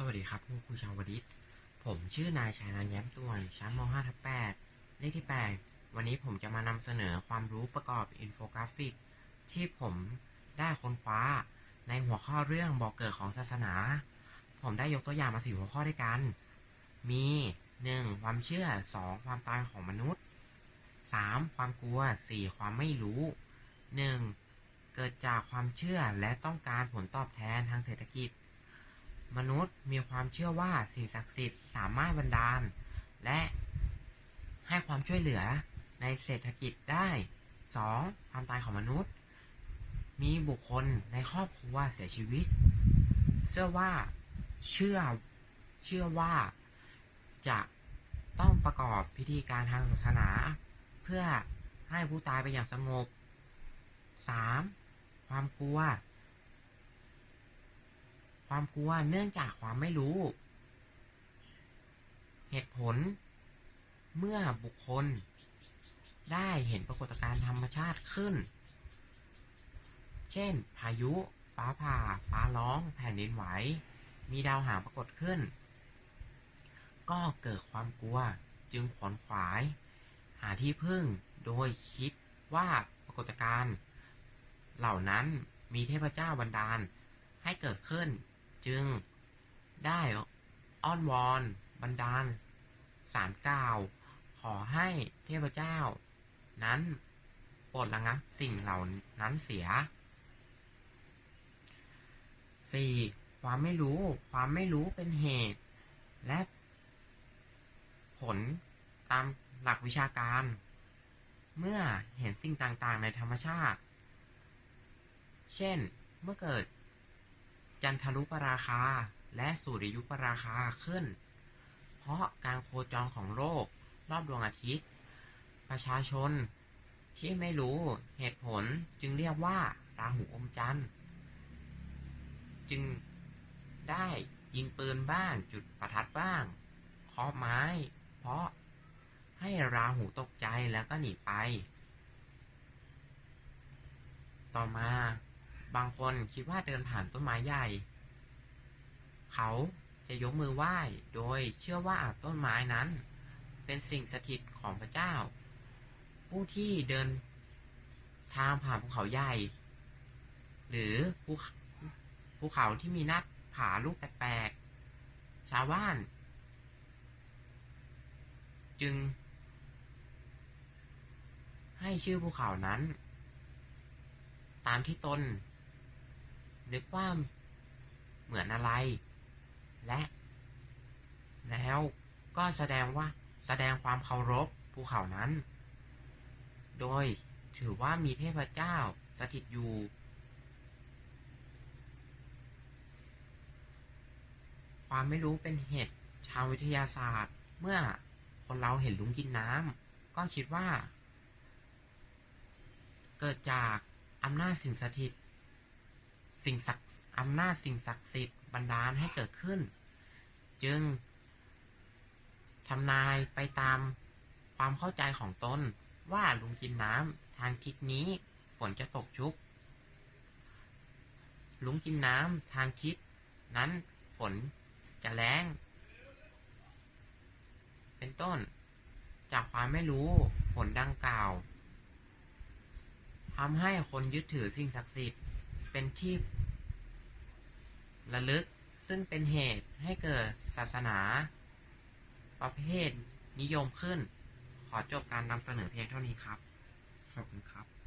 สวัสดีครับคุณครูชาวดิษผมชื่อนายชายนันแย้มตวนชั้นม .5 ทับ8เลขที่ 8 วันนี้ผมจะมานำเสนอความรู้ประกอบอินโฟกราฟิก ที่ผมได้ค้นคว้าในหัวข้อเรื่องบอกเกิดของศาสนา ผมได้ยกตัวอย่างมาสี่หัวข้อด้วยกัน มี 1. ความเชื่อ 2. ความตายของมนุษย์ 3. ความกลัว 4. ความไม่รู้ 1. เกิดจากความเชื่อและต้องการผลตอบแทนทางเศรษฐกิจ มนุษย์มีความเชื่อว่าสิ่งศักดิ์สิทธิ์สามารถบันดาล และให้ความช่วยเหลือในเศรษฐกิจได้ 2. ความตายของมนุษย์ มีบุคคลในครอบครัวเสียชีวิต เชื่อว่าเชื่อเชื่อว่าจะต้องประกอบพิธีการทางศาสนา เพื่อให้ผู้ตายไปอย่างสงบ 3. ความกลัว ความกลัวเนื่องจากความไม่รู้ เหตุผล เมื่อบุคคล ได้เห็นปรากฏการณ์ธรรมชาติขึ้น เช่น พายุ ฟ้าผ่า ฟ้าร้อง แผ่นดินไหว มีดาวหางปรากฏขึ้น ก็เกิดความกลัวจึงขวนขวาย หาที่พึ่งโดยคิดว่าปรากฏการณ์เหล่านั้นมีเทพเจ้าบันดาลให้เกิดขึ้น จึงได้อ้อนวอนบันดาลสารกล่าว ขอให้เทพเจ้า นั้นโปรดระงับสิ่งเหล่านั้นเสีย 4. ความไม่รู้ ความไม่รู้เป็นเหตุ และ ผลตามหลักวิชาการ เมื่อเห็นสิ่งต่างๆในธรรมชาติ เช่น เมื่อเกิด จันทรุปราคา และสุริยุปราคาขึ้น เพราะการโคจรของโลกรอบดวงอาทิตย์ ประชาชน ที่ไม่รู้เหตุผลจึงเรียกว่าราหูอมจันทร์ จึงได้ยิงปืนบ้างจุดประทัดบ้างเคาะไม้ เพราะให้ราหูตกใจแล้วก็หนีไป ต่อมา บางคนคิดว่าเดินผ่านต้นไม้ใหญ่ เขาจะยกมือไหว้ โดยเชื่อว่าต้นไม้นั้น เป็นสิ่งสถิตของพระเจ้า ผู้ที่เดินทางผ่านภูเขาใหญ่ หรือภูภูเขาที่มีหน้าผาลูกแปลกๆ ชาวบ้าน จึง ให้ชื่อภูเขานั้น ตามที่ตน นึกว่าเหมือนอะไร และ แล้วก็แสดงว่าแสดงความเคารพภูเขานั้น โดยถือว่ามีเทพเจ้าสถิตอยู่ ความไม่รู้เป็นเหตุทางวิทยาศาสตร์ เมื่อคนเราเห็นลุงกินน้ำก็คิดว่า เกิดจากอำนาจสิ่งสถิต สิ่งศักดิ์อำนาจสิ่งศักดิ์สิทธิ์บันดาลให้เกิดขึ้น จึงทำนายไปตามความเข้าใจของตนว่าลุงกินน้ำทางทิศนี้ฝนจะตกชุก ลุงกินน้ำทางทิศนั้นฝนจะแรงเป็นต้น จากความไม่รู้ผลดังกล่าวทำให้คนยึดถือสิ่งศักดิ์สิทธิ์ เป็นที่ระลึกซึ่งเป็นเหตุให้เกิดศาสนา ประเภทนิยมขึ้น ขอจบการนำเสนอเพียงเท่านี้ครับ ขอบคุณครับ